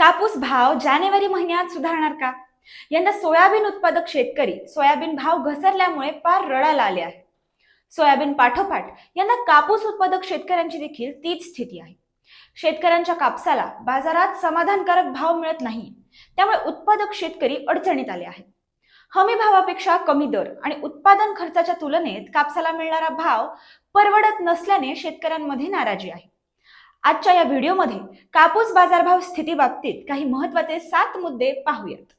कापूस भाव जानेवारी महिन्यात सुधारणार का? यंदा सोयाबीन उत्पादक शेतकरी सोयाबीन भाव घसरल्यामुळे पार रडायला आले आहे सोयाबीन पाठोपाठ यंदा कापूस उत्पादक शेतकऱ्यांची देखील तीच स्थिती आहे. शेतकऱ्यांच्या कापसाला बाजारात समाधानकारक भाव मिळत नाही. त्यामुळे उत्पादक शेतकरी अडचणीत आले आहेत. हमी भावापेक्षा कमी दर आणि उत्पादन खर्चाच्या तुलनेत कापसाला मिळणारा भाव परवडत नसल्याने शेतकऱ्यांमध्ये नाराजी आहे. आजच्या या व्हिडिओमध्ये कापूस बाजारभाव स्थिती बाबतीत काही महत्त्वाचे सात मुद्दे पाहूयात.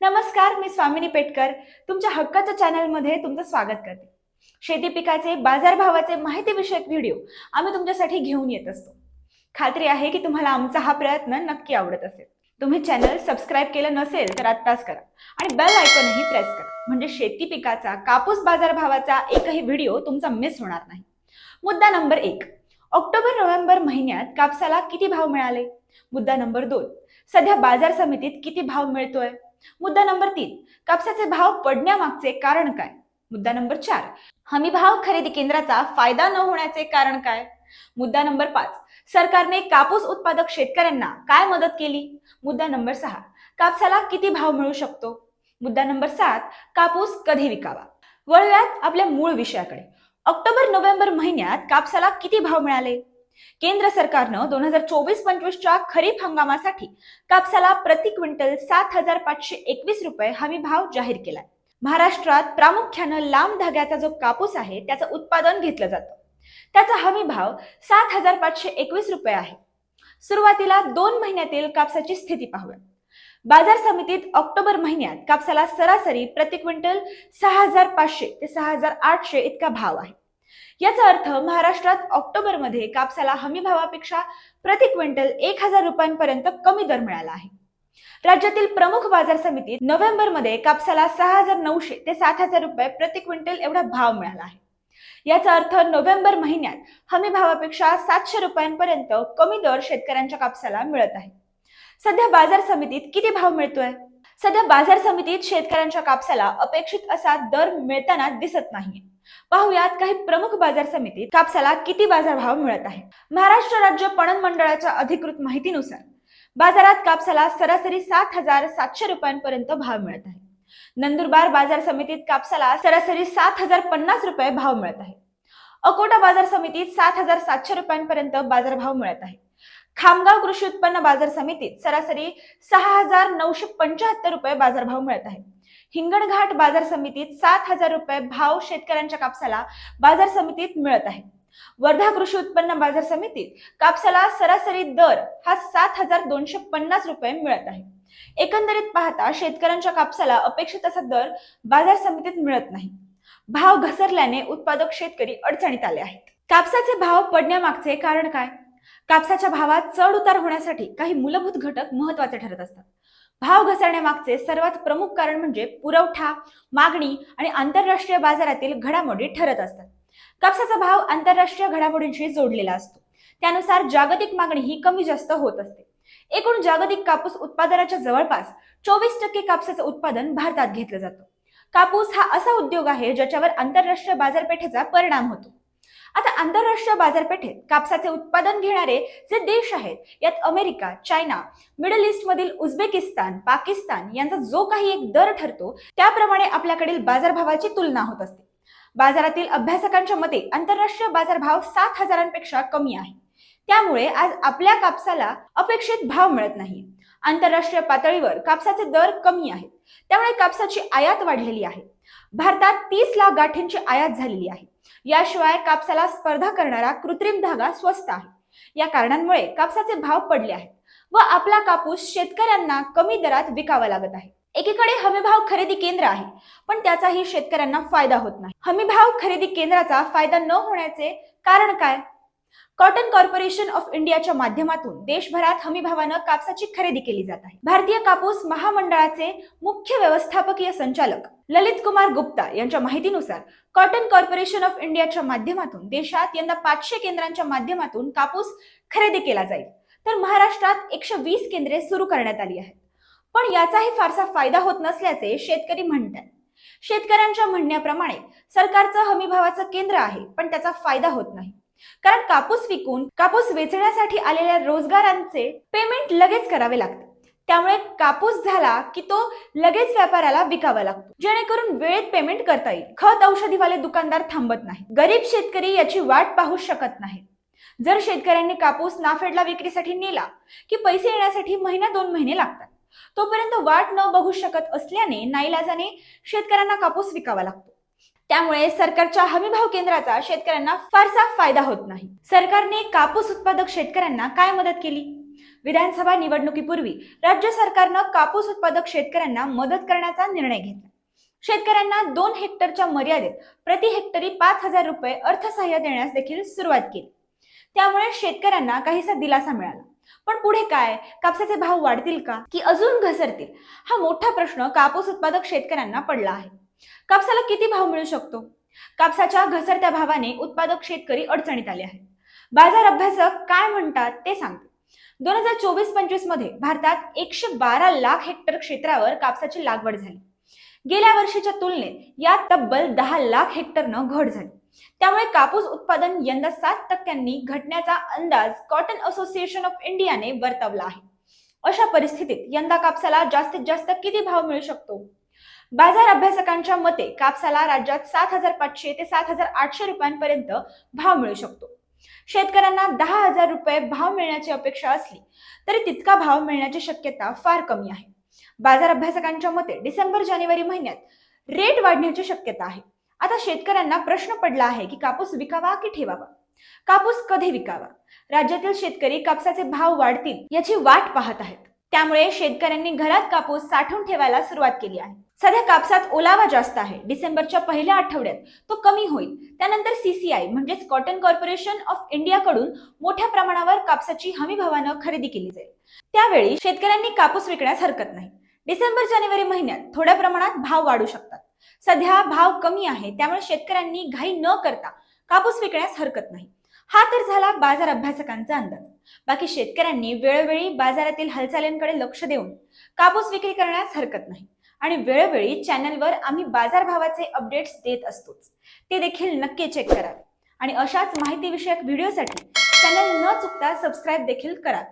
नमस्कार मी स्वामिनी पेटकर. तुमच्या हक्काच्या चॅनलमध्ये तुमचं स्वागत करते. शेती पिकाचे बाजारभावाचे माहितीविषयक व्हिडिओ आम्ही तुमच्यासाठी घेऊन येत असतो. खात्री आहे की तुम्हाला आमचा हा प्रयत्न नक्की आवडत असेल. तुम्ही चॅनल सबस्क्राईब केलं नसेल तर आत्ताच करा आणि बेल आयकॉनही प्रेस करा. म्हणजे शेती पिकाचा कापूस बाजारभावाचा एकही व्हिडिओ तुमचा मिस होणार नाही. मुद्दा नंबर एक. ऑक्टोबर नोव्हेंबर महिन्यात कापसाला किती भाव मिळाले? मुद्दा नंबर दोन. सध्या बाजार समितीत किती भाव मिळतोय? मुद्दा नंबर तीन. कापसाचे भाव पडण्यामागचे कारण काय? मुद्दा नंबर चार. हमी भाव खरेदी केंद्राचा फायदा न होण्याचे कारण काय? मुद्दा नंबर पाच. सरकारने कापूस उत्पादक शेतकऱ्यांना काय मदत केली? मुद्दा नंबर सहा. कापसाला किती भाव मिळू शकतो? मुद्दा नंबर सात. कापूस कधी विकावा? वळूयात आपल्या मूळ विषयाकडे. ऑक्टोबर नोव्हेंबर महिन्यात कापसाला किती भाव मिळाले? केंद्र सरकारनं दोन हजार चोवीस पंचवीसच्या खरीप हंगामासाठी कापसाला प्रति क्विंटल सात हजार पाचशे एकवीस रुपये हमी भाव जाहीर केलाय. महाराष्ट्रात प्रामुख्यानं लांब धाग्याचा जो कापूस आहे त्याचं उत्पादन घेतलं जातं. त्याचा हमी भाव सात हजार पाचशे एकवीस रुपये आहे. सुरुवातीला दोन महिन्यातील कापसाची स्थिती पाहूया. बाजार समितीत ऑक्टोबर महिन्यात कापसाला सरासरी प्रति क्विंटल सहा हजार पाचशे ते सहा हजार आठशे इतका भाव आहे. याचा अर्थ महाराष्ट्रात ऑक्टोबरमध्ये कापसाला हमी भावापेक्षा प्रति क्विंटल एक हजार रुपयांपर्यंत कमी दर मिळाला आहे. राज्यातील प्रमुख बाजार समितीत नोव्हेंबरमध्ये कापसाला सहा हजार नऊशे ते सात हजार रुपये प्रति क्विंटल एवढा भाव मिळाला आहे. याचा अर्थ नोव्हेंबर महिन्यात हमी भावापेक्षा सातशे रुपयांपर्यंत कमी दर शेतकऱ्यांच्या कापसाला मिळत आहे. सध्या बाजार समितीत किती भाव मिळतोय? सध्या बाजार समितीत शेतकऱ्यांच्या कापसाला अपेक्षित असा दर मिळताना दिसत नाहीये. पाहुयात काही प्रमुख बाजार समितीत कापसाला किती बाजारभाव मिळत आहे महाराष्ट्र राज्य पणन मंडळाच्या अधिकृत माहितीनुसार बाजारात कापसाला सरासरी सात हजार सातशे रुपयांपर्यंत भाव मिळत आहे. नंदुरबार बाजार समितीत कापसाला सरासरी सात हजार पन्नास रुपये भाव मिळत आहे. अकोटा बाजार समितीत सात हजार सातशे रुपयांपर्यंत बाजारभाव मिळत आहे. खामगाव कृषी उत्पन्न बाजार समितीत सरासरी सहा हजार नऊशे पंच्याहत्तर रुपये बाजारभाव मिळत आहे. हिंगणघाट बाजार समितीत सात हजार रुपये भाव शेतकऱ्यांच्या कापसाला बाजार समितीत मिळत आहे. वर्धा कृषी उत्पन्न बाजार समितीत कापसाला सरासरी दर हा सात हजार दोनशे पन्नास रुपये मिळत आहे. एकंदरीत पाहता शेतकऱ्यांच्या कापसाला अपेक्षित असा दर बाजार समितीत मिळत नाही. भाव घसरल्याने उत्पादक शेतकरी अडचणीत आले आहेत. कापसाचे भाव पडण्यामागचे कारण काय? कापसाच्या भावात चढ उतार होण्यासाठी काही मूलभूत घटक महत्त्वाचे ठरत असतात. भाव घसरण्यामागचे सर्वात प्रमुख कारण म्हणजे पुरवठा मागणी आणि आंतरराष्ट्रीय बाजारातील घडामोडी ठरत असतात. कापसाचा भाव आंतरराष्ट्रीय घडामोडींशी जोडलेला असतो. त्यानुसार जागतिक मागणी ही कमी जास्त होत असते. एकूण जागतिक कापूस उत्पादनाच्या जवळपास चोवीस टक्के कापसाचं उत्पादन भारतात घेतलं जातं. कापूस हा असा उद्योग आहे ज्याच्यावर आंतरराष्ट्रीय बाजारपेठेचा परिणाम होतो. आता आंतरराष्ट्रीय बाजारपेठेत कापसाचे उत्पादन घेणारे जे देश आहेत यात अमेरिका चायना मिडल ईस्ट मधील उझबेकिस्तान पाकिस्तान यांचा जो काही एक दर ठरतो त्याप्रमाणे आपल्याकडील बाजारभावाची तुलना होत असते. बाजारातील अभ्यासकांच्या मते आंतरराष्ट्रीय बाजारभाव सात हजारांपेक्षा कमी आहे. त्यामुळे आज आपल्या कापसाला अपेक्षित भाव मिळत नाही. आंतरराष्ट्रीय पातळीवर कापसाचे दर कमी आहेत. त्यामुळे कापसाची आयात वाढलेली आहे. भारतात तीस लाख गाठींची आयात झालेली आहे. याशिवाय कापसाला स्पर्धा करणारा कृत्रिम धागा स्वस्त आहे. या कारणांमुळे कापसाचे भाव पडले आहेत व आपला कापूस शेतकऱ्यांना कमी दरात विकावा लागत आहे. एकीकडे हमीभाव खरेदी केंद्र आहे पण त्याचाही शेतकऱ्यांना फायदा होत नाही. हमीभाव खरेदी केंद्राचा फायदा न होण्याचे कारण काय? कॉटन कॉर्पोरेशन ऑफ इंडियाच्या माध्यमातून देशभरात हमीभावानं कापसाची खरेदी केली जात आहे. भारतीय कापूस महामंडळाचे मुख्य व्यवस्थापकीय संचालक ललित कुमार गुप्ता यांच्या माहितीनुसार कॉटन कॉर्पोरेशन ऑफ इंडियाच्या माध्यमातून देशात यंदा पाचशे केंद्रांच्या माध्यमातून कापूस खरेदी केला जाईल. तर महाराष्ट्रात एकशे वीस केंद्रे सुरू करण्यात आली आहेत. पण याचाही फारसा फायदा होत नसल्याचे शेतकरी म्हणतात. शेतकऱ्यांच्या म्हणण्याप्रमाणे सरकारचं हमीभावाचं केंद्र आहे पण त्याचा फायदा होत नाही. कारण कापूस विकून कापूस वेचण्यासाठी आलेल्या रोजगारांचे पेमेंट लगेच करावे लागते. त्यामुळे कापूस झाला की तो लगेच व्यापाऱ्याला विकावा लागतो. जेणेकरून वेळेत पेमेंट करता येईल. खत औषधीवाले दुकानदार थांबत नाही गरीब शेतकरी याची वाट पाहू शकत नाही जर शेतकऱ्यांनी कापूस नाफेडला विक्रीसाठी नेला की पैसे येण्यासाठी महिना दोन महिने लागतात. तोपर्यंत वाट न बघू शकत असल्याने नाईलाजाने शेतकऱ्यांना कापूस विकावा लागतो. त्यामुळे सरकारच्या हमीभाव केंद्राचा शेतकऱ्यांना फारसा फायदा होत नाही. सरकारने कापूस उत्पादक शेतकऱ्यांना काय मदत केली? विधानसभा निवडणुकीपूर्वी राज्य सरकारनं कापूस उत्पादक शेतकऱ्यांना मदत करण्याचा निर्णय घेतला. शेतकऱ्यांना दोन हेक्टरच्या मर्यादेत प्रति हेक्टरी पाच हजार रुपये अर्थसहाय्य देण्यास देखील सुरुवात केली. त्यामुळे शेतकऱ्यांना काहीसा दिलासा मिळाला. पण पुढे काय? कापसाचे भाव वाढतील का? की अजून घसरतील? हा मोठा प्रश्न कापूस उत्पादक शेतकऱ्यांना पडला आहे. कापसाला किती भाव मिळू शकतो? कापसाच्या घसरत्या भावाने उत्पादक शेतकरी अडचणीत आले आहेत. बाजार अभ्यासक काय म्हणतात ते सांगते. दोन हजार चोवीस पंचवीसमध्ये भारतात एकशे बारा लाख हेक्टर क्षेत्रावर कापसाची लागवड झाली. गेल्या वर्षीच्या तुलनेत या तब्बल दहा लाख हेक्टरनं घट झाली. त्यामुळे कापूस उत्पादन यंदा सात टक्क्यांनी घटण्याचा अंदाज कॉटन असोसिएशन ऑफ इंडियाने वर्तवला आहे. अशा परिस्थितीत यंदा कापसाला जास्तीत जास्त किती भाव मिळू शकतो? बाजार अभ्यासकांच्या मते कापसाला राज्यात सात हजार पाचशे ते सात हजार आठशे रुपयांपर्यंत भाव मिळू शकतो. शेतकऱ्यांना दहा हजार रुपये भाव मिळण्याची अपेक्षा असली तरी तितका भाव मिळण्याची शक्यता फार कमी आहे. बाजार अभ्यासकांच्या मते डिसेंबर जानेवारी महिन्यात रेट वाढण्याची शक्यता आहे. आता शेतकऱ्यांना प्रश्न पडला आहे की कापूस विकावा की ठेवावा? कापूस कधी विकावा? राज्यातील शेतकरी कापसाचे भाव वाढतील याची वाट पाहत आहेत. त्यामुळे शेतकऱ्यांनी घरात कापूस साठवून ठेवायला सुरुवात केली आहे. सध्या कापसात ओलावा जास्त आहे. डिसेंबरच्या पहिल्या आठवड्यात तो कमी होईल. त्यानंतर सीसीआय म्हणजेच कॉटन कॉर्पोरेशन ऑफ इंडियाकडून मोठ्या प्रमाणावर कापसाची हमी भावानं खरेदी केली जाईल. त्यावेळी शेतकऱ्यांनी कापूस विकण्यास हरकत नाही. डिसेंबर जानेवारी महिन्यात थोड्या प्रमाणात भाव वाढू शकतात. सध्या भाव कमी आहे. त्यामुळे शेतकऱ्यांनी घाई न करता कापूस विकण्यास हरकत नाही. हा तर झाला बाजार अभ्यासकांचा अंदाज. बाकी शेतकऱ्यांनी वेळोवेळी बाजारातील हालचालींकडे लक्ष देऊन कापूस विक्री करण्यास हरकत नाही. आणि वेळोवेळी चॅनलवर आम्ही बाजारभावाचे अपडेट्स देत असतोच. ते देखील नक्की चेक करा. आणि अशाच माहितीविषयक व्हिडिओसाठी चॅनल न चुकता सबस्क्राईब देखील करा.